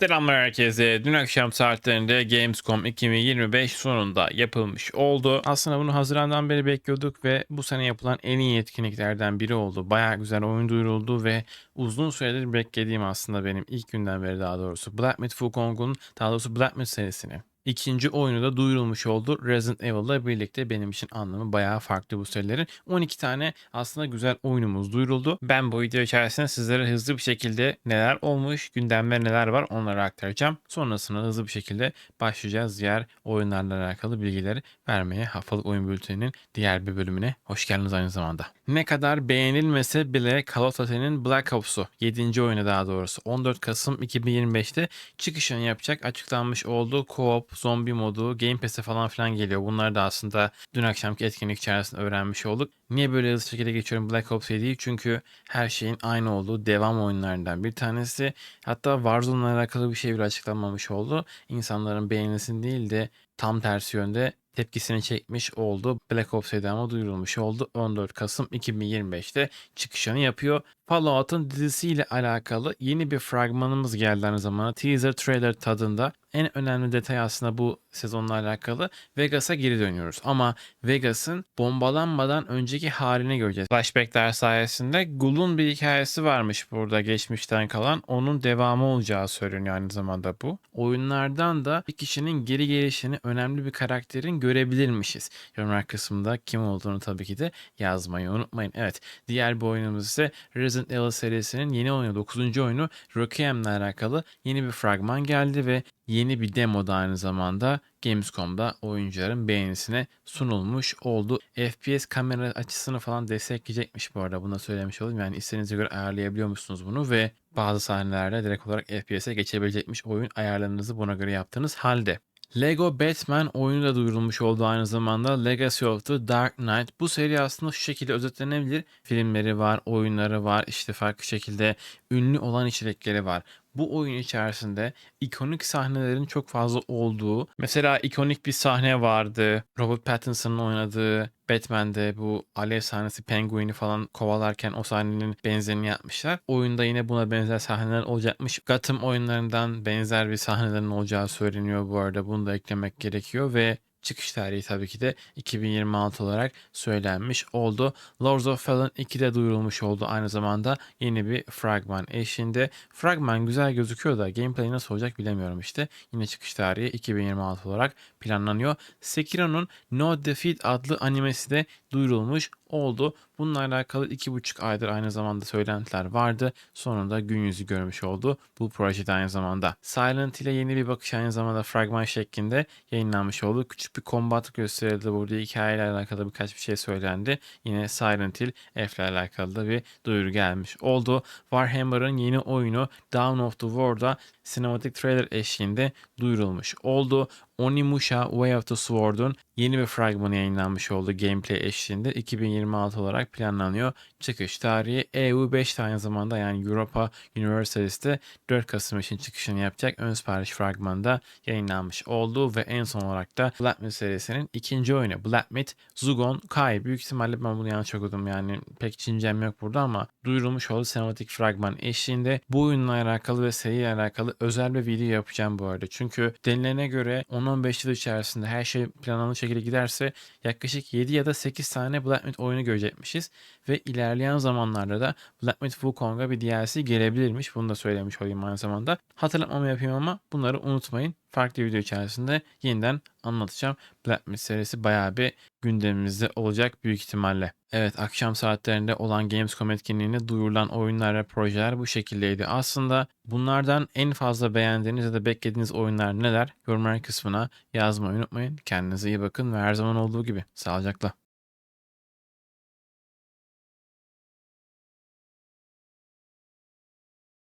Selamlar herkese. Dün akşam saatlerinde Gamescom 2025 sonunda yapılmış oldu. Aslında bunu Haziran'dan beri bekliyorduk ve bu sene yapılan en iyi etkinliklerden biri oldu. Bayağı güzel oyun duyuruldu ve uzun süredir beklediğim aslında benim ilk günden beri daha doğrusu Black Myth Wukong'un daha doğrusu Black Myth serisini. İkinci oyunu da duyurulmuş oldu. Resident Evil'la birlikte benim için anlamı bayağı farklı bu serilerin. 12 tane aslında güzel oyunumuz duyuruldu. Ben bu video içerisinde sizlere hızlı bir şekilde neler olmuş, gündemler neler var onları aktaracağım. Sonrasında hızlı bir şekilde başlayacağız diğer oyunlarla alakalı bilgileri vermeye haftalık oyun bülteninin diğer bir bölümüne. Hoş geldiniz aynı zamanda. Ne kadar beğenilmese bile Call of Duty'nin Black Ops'u 7. oyunu daha doğrusu 14 Kasım 2025'te çıkışını yapacak açıklanmış oldu. Co-op, zombi modu, Game Pass'e falan filan geliyor. Bunlar da aslında dün akşamki etkinlik içerisinde öğrenmiş olduk. Niye böyle hızlı şekilde geçiyorum Black Ops 7'yi? Çünkü her şeyin aynı olduğu devam oyunlarından bir tanesi. Hatta Warzone'la alakalı bir şey bile açıklanmamış oldu. İnsanların beğenisini değil de tam tersi yönde tepkisini çekmiş oldu. Black Ops 7 ama duyurulmuş oldu. 14 Kasım 2025'te çıkışını yapıyor. Fallout'un dizisiyle alakalı yeni bir fragmanımız geldi aynı zamanda. Teaser trailer tadında. En önemli detay aslında bu sezonla alakalı. Vegas'a geri dönüyoruz. Ama Vegas'ın bombalanmadan önceki halini göreceğiz. Flashbackler sayesinde Gull'un bir hikayesi varmış burada geçmişten kalan. Onun devamı olacağı söyleniyor aynı zamanda bu. Oyunlardan da bir kişinin geri gelişini önemli bir karakterin görebilirmişiz. Yorumlar kısmında kim olduğunu tabii ki de yazmayı unutmayın. Evet diğer bir oyunumuz ise Resident Evil serisinin yeni oyunu 9. oyunu Requiem'le alakalı yeni bir fragman geldi ve yeni bir demo da aynı zamanda Gamescom'da oyuncuların beğenisine sunulmuş oldu. FPS kamera açısını falan destekleyecekmiş bu arada. Bunu da söylemiş olayım. Yani istediğinize göre ayarlayabiliyor musunuz bunu ve bazı sahnelerde direkt olarak FPS'e geçebilecekmiş oyun ayarlarınızı buna göre yaptığınız halde. Lego Batman oyunu da duyurulmuş oldu aynı zamanda Legacy of the Dark Knight. Bu seri aslında şu şekilde özetlenebilir. Filmleri var, oyunları var, işte farklı şekilde ünlü olan içerikleri var. Bu oyun içerisinde ikonik sahnelerin çok fazla olduğu, mesela ikonik bir sahne vardı. Robert Pattinson'ın oynadığı Batman'de bu alev sahnesi Penguin'i falan kovalarken o sahnenin benzerini yapmışlar. Oyunda yine buna benzer sahneler olacakmış. Gotham oyunlarından benzer bir sahnelerin olacağı söyleniyor bu arada. Bunu da eklemek gerekiyor ve çıkış tarihi tabii ki de 2026 olarak söylenmiş oldu. Lords of Fallen 2'de duyurulmuş oldu aynı zamanda yeni bir fragman eşliğinde. Fragman güzel gözüküyor da gameplay nasıl olacak bilemiyorum işte. Yine çıkış tarihi 2026 olarak planlanıyor. Sekiro'nun No Defeat adlı animesi de duyurulmuş oldu. Bununla alakalı 2,5 aydır aynı zamanda söylentiler vardı. Sonunda gün yüzü görmüş oldu bu projede aynı zamanda. Silent ile yeni bir bakış aynı zamanda fragman şeklinde yayınlanmış oldu. Küçük bir kombat gösterildi burada hikayeyle alakalı birkaç bir şey söylendi. Yine Silent Hill F ile alakalı da bir duyuru gelmiş oldu. Warhammer'ın yeni oyunu Dawn of the War'da sinematik trailer eşliğinde duyurulmuş oldu. Onimusha Way of the Sword'un yeni bir fragmanı yayınlanmış oldu gameplay eşliğinde 2026 olarak planlanıyor. Çıkış tarihi EU5 aynı zamanda yani Europa Universalist'te 4 Kasım için çıkışını yapacak ön sipariş fragmanında yayınlanmış oldu ve en son olarak da Black Myth serisinin ikinci oyunu Black Myth Zugon Kai. Büyük ihtimalle ben bunu yanlış okudum yani pek Çincem yok burada ama duyurulmuş oldu sinematik fragman eşliğinde bu oyunla alakalı ve seriyle alakalı özel bir video yapacağım bu arada. Çünkü denilene göre 10-15 yıl içerisinde her şey planlanmış şekilde giderse yaklaşık 7 ya da 8 tane Black Myth oyunu görecekmişiz. Ve ilerleyen zamanlarda da Black Myth Wukong'a bir DLC gelebilirmiş. Bunu da söylemiş olayım aynı zamanda. Hatırlatmamı yapayım ama bunları unutmayın. Farklı video içerisinde yeniden anlatacağım. Black Myth serisi bayağı bir gündemimizde olacak büyük ihtimalle. Evet akşam saatlerinde olan Gamescom etkinliğinde duyurulan oyunlar ve projeler bu şekildeydi. Aslında bunlardan en fazla beğendiğiniz ya da beklediğiniz oyunlar neler? Yorumlar kısmına yazmayı unutmayın. Kendinize iyi bakın ve her zaman olduğu gibi sağlıcakla.